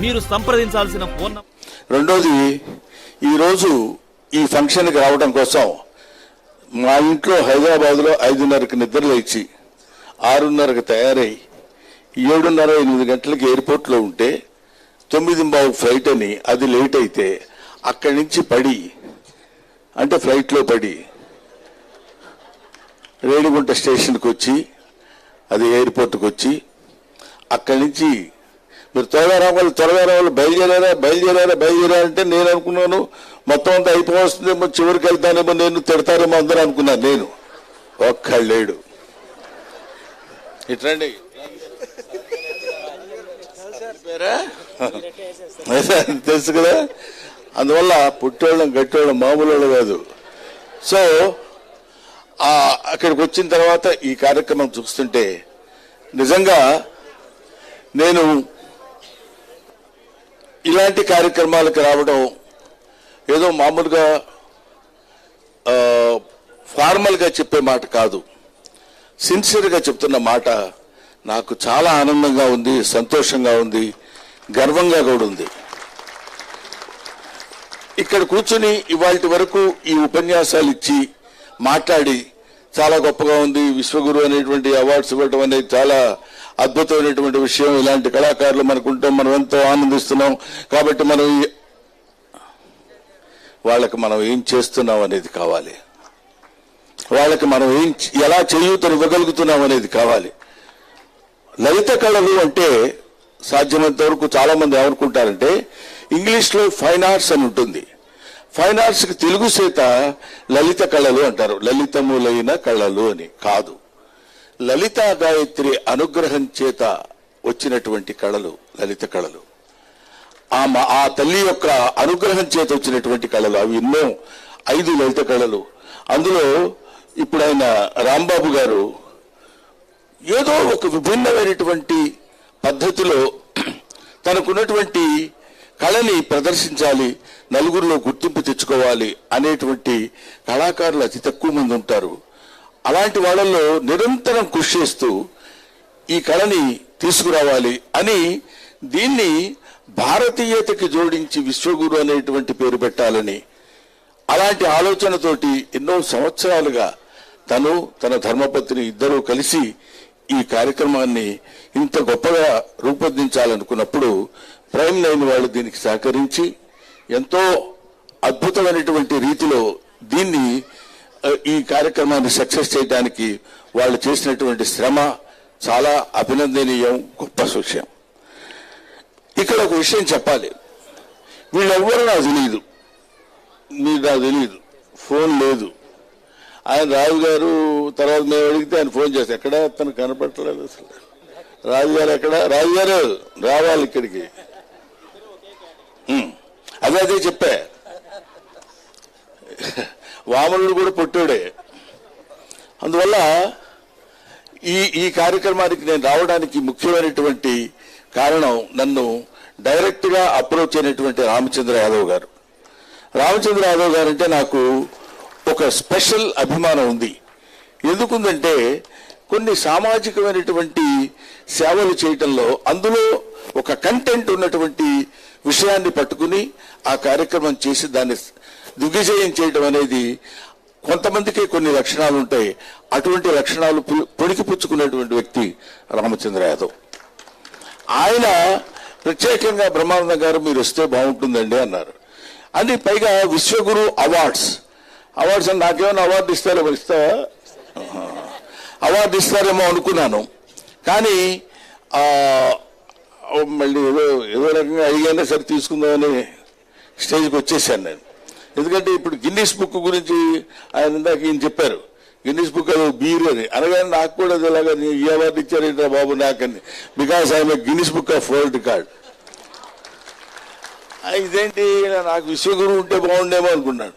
మీరు సంప్రదించాల్సిన ఫోన్ రెండోది ఈరోజు ఈ ఫంక్షన్కి రావడం కోసం మా ఇంట్లో హైదరాబాద్లో ఐదున్నరకి నిద్ర లేచి ఆరున్నరకు తయారై ఏడున్నర ఎనిమిది గంటలకి ఎయిర్పోర్ట్లో ఉంటే తొమ్మిది బావు ఫ్లైట్ అని అది లేట్ అయితే అక్కడి నుంచి పడి అంటే ఫ్లైట్లో పడి రేణిగుంట స్టేషన్కి వచ్చి అది ఎయిర్పోర్ట్కి వచ్చి అక్కడి నుంచి మీరు త్వరగా రావాలి త్వరగా రావాలి బయలుదేరారా బయలుదేరారా బయలుదేరాలంటే నేను అనుకున్నాను. మొత్తం అంతా అయిపోవస్తుందేమో చివరికి వెళ్తానేమో నేను తిడతారేమో అందరూ అనుకున్నాను నేను. ఒక్కడు లేడు. ఇట్రండి తెలుసు కదా? అందువల్ల పుట్టోళ్ళం గట్టోళ్ళం మామూలు వాళ్ళు కాదు. సో అక్కడికి వచ్చిన తర్వాత ఈ కార్యక్రమం చూస్తుంటే నిజంగా నేను ఇలాంటి కార్యక్రమాలకు రావడం ఏదో మామూలుగా ఫార్మల్గా చెప్పే మాట కాదు. సిన్సియర్గా చెప్తున్న మాట నాకు చాలా ఆనందంగా ఉంది సంతోషంగా ఉంది గర్వంగా కూడా ఉంది. ఇక్కడ కూర్చుని ఇవాళ వరకు ఈ ఉపన్యాసాలు ఇచ్చి మాట్లాడి చాలా గొప్పగా ఉంది. విశ్వగురు అనేటువంటి అవార్డ్స్ ఇవ్వటం అనేది చాలా అద్భుతమైనటువంటి విషయం. ఇలాంటి కళాకారులు మనకుంటాం మనం ఎంతో ఆనందిస్తున్నాం. కాబట్టి మనం వాళ్ళకి మనం ఏం చేస్తున్నాం అనేది కావాలి. వాళ్ళకి మనం ఏం ఎలా చేయూతను ఇవ్వగలుగుతున్నాం అనేది కావాలి. లలిత కళలు అంటే సాధ్యమైనంత వరకు చాలా మంది ఏమనుకుంటారంటే ఇంగ్లీష్లో ఫైన్ ఆర్ట్స్ అని ఉంటుంది. ఫైన్ ఆర్ట్స్కి తెలుగు చేత లలిత కళలు అంటారు. లలితములైన కళలు అని కాదు. లలిత గాయత్రి అనుగ్రహం చేత వచ్చినటువంటి కళలు లలిత కళలు. ఆ ఆ తల్లి యొక్క అనుగ్రహం చేత వచ్చినటువంటి కళలు అవి ఎన్నో ఐదు లలిత కళలు. అందులో ఇప్పుడు ఆయన రాంబాబు గారు ఏదో ఒక విభిన్నమైనటువంటి పద్ధతిలో తనకున్నటువంటి కళని ప్రదర్శించాలి నలుగురిలో గుర్తింపు తెచ్చుకోవాలి అనేటువంటి కళాకారులు అతి తక్కువ మంది ఉంటారు. అలాంటి వాళ్ళల్లో నిరంతరం కృషి చేస్తూ ఈ కళని తీసుకురావాలి అని దీన్ని భారతీయతకి జోడించి విశ్వగురు అనేటువంటి పేరు పెట్టాలని అలాంటి ఆలోచనతోటి ఎన్నో సంవత్సరాలుగా తను తన ధర్మపత్ని ఇద్దరూ కలిసి ఈ కార్యక్రమాన్ని ఇంత గొప్పగా రూపొందించాలనుకున్నప్పుడు ప్రైమ్ లైన్ వాళ్ళు దీనికి సహకరించి ఎంతో అద్భుతమైనటువంటి రీతిలో దీన్ని ఈ కార్యక్రమాన్ని సక్సెస్ చేయడానికి వాళ్ళు చేసినటువంటి శ్రమ చాలా అభినందనీయం గొప్ప విషయం. ఇక్కడ ఒక విషయం చెప్పాలి. వీళ్ళెవ్వరూ నాకు తెలియదు మీకు నాకు తెలియదు ఫోన్ లేదు. ఆయన రాజు గారు తర్వాత మేము అడిగితే ఆయన ఫోన్ చేస్తే ఎక్కడ తను కనపడలేదు అసలు. రాజుగారు ఎక్కడ? రాజు గారు రావాలి ఇక్కడికి. అదే అదే చెప్పా. వామనుడు కూడా పుట్టాడే. అందువల్ల ఈ ఈ కార్యక్రమానికి నేను రావడానికి ముఖ్యమైనటువంటి కారణం నన్ను డైరెక్ట్గా అప్రోచ్ అయినటువంటి రామచంద్ర యాదవ్ గారు. రామచంద్ర యాదవ్ గారు అంటే నాకు ఒక స్పెషల్ అభిమానం ఉంది. ఎందుకుందంటే కొన్ని సామాజికమైనటువంటి సేవలు చేయటంలో అందులో ఒక కంటెంట్ ఉన్నటువంటి విషయాన్ని పట్టుకుని ఆ కార్యక్రమం చేసి దాన్ని దిగ్విజయం చేయడం అనేది కొంతమందికి కొన్ని లక్షణాలు ఉంటాయి. అటువంటి లక్షణాలు పుణికిపుచ్చుకునేటువంటి వ్యక్తి రామచంద్ర యాదవ్. ఆయన ప్రత్యేకంగా బ్రహ్మానంద గారు మీరు వస్తే బాగుంటుందండి అన్నారు. అని పైగా విశ్వగురు అవార్డ్స్. అవార్డ్స్ అని నాకేమైనా అవార్డు ఇస్తారేమో ఇస్తావా? అవార్డు ఇస్తారేమో అనుకున్నాను. కానీ మళ్ళీ ఏదో ఏదో రకంగా అడిగానే సరే తీసుకుందామని స్టేజ్కి వచ్చేసాను నేను. ఎందుకంటే ఇప్పుడు గిన్నీస్ బుక్ గురించి ఆయన ఇందాక ఈయన చెప్పారు. గిన్నీస్ బుక్ అది బీర్ అని అనగానే నాకు కూడా అది ఇలాగా ఈ అవార్డు ఇచ్చారేంట్రా బాబు నాకని. Because I'm Guinness book of world record ఇదేంటి? నాకు విశ్వగురు ఉంటే బాగుండేమో అనుకున్నాను.